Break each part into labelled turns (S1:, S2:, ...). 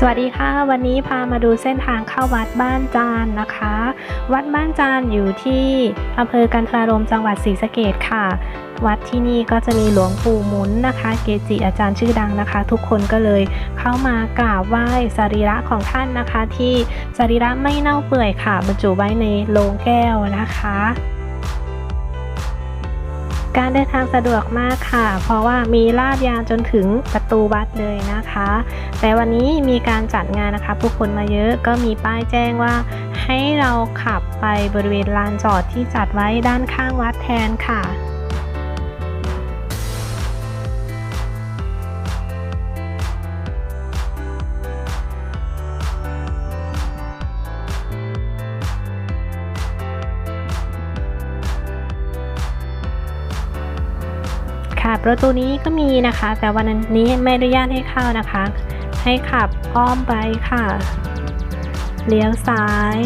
S1: สวัสดีค่ะ วันนี้พามาดูเส้นทางเข้าวัดบ้านจานนะคะ วัดบ้านจานอยู่ที่อำเภอกันทรารมจังหวัดศรีสะเกดค่ะ วัดที่นี่ก็จะมีหลวงปู่หมุนนะคะ เกจิอาจารย์ชื่อดังนะคะ ทุกคนก็เลยเข้ามากราบไหว้สรีระของท่านนะคะ ที่สรีระไม่เน่าเปื่อยค่ะ บรรจุไว้ในโลงแก้วนะคะ การเดินทางสะดวกมากค่ะ เพราะว่ามีลาดยางจนถึงประตูวัดเลยนะคะ แต่วันนี้มีการจัดงานนะคะ ผู้คนมาเยอะก็มีป้ายแจ้งว่า ให้เราขับไปบริเวณลานจอดที่จัดไว้ด้านข้างวัดแทนค่ะ ค่ะ ประตูนี้ก็มีนะคะ แต่วันนี้ไม่อนุญาตให้เข้านะคะ ให้ขับอ้อมไปค่ะ เลี้ยวซ้าย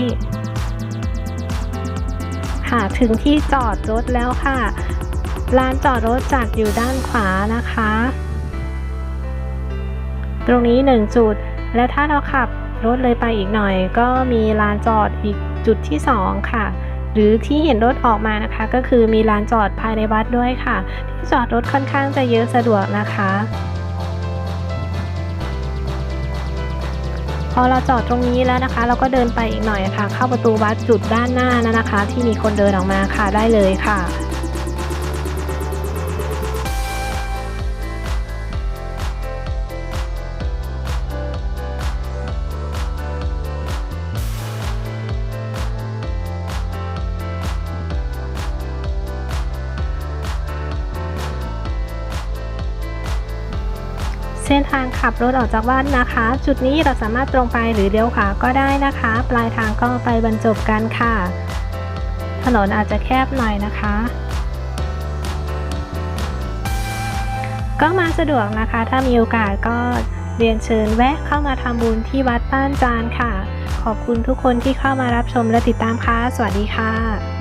S1: ค่ะถึงที่จอดรถแล้วค่ะลานจอดรถจัดอยู่ด้านขวานะคะ ตรงนี้หนึ่งจุด และถ้าเราขับรถเลยไปอีกหน่อย ก็มีลานจอดอีกจุดที่สองค่ะ หรือที่เห็นรถออกมานะคะ ก็คือมีลานจอดภายในวัดด้วยค่ะ ที่จอดรถค่อนข้างจะเยอะสะดวกนะคะพอเราจอดตรงนี้แล้วนะคะ เราก็เดินไปอีกหน่อยค่ะ เข้าประตูวัดจุดด้านหน้านะนะคะ ที่มีคนเดินออกมาค่ะได้เลยค่ะ เส้นทางขับรถออกจากวัดนะคะ จุดนี้เราสามารถตรงไปหรือเลี้ยวขวาก็ได้นะคะ ปลายทางก็ไปบรรจบกันค่ะ ถนนอาจจะแคบหน่อยนะคะ ก็มาสะดวกนะคะ ถ้ามีโอกาสก็เรียนเชิญแวะเข้ามาทำบุญที่วัดบ้านจานค่ะ ขอบคุณทุกคนที่เข้ามารับชมและติดตามค่ะ สวัสดีค่ะ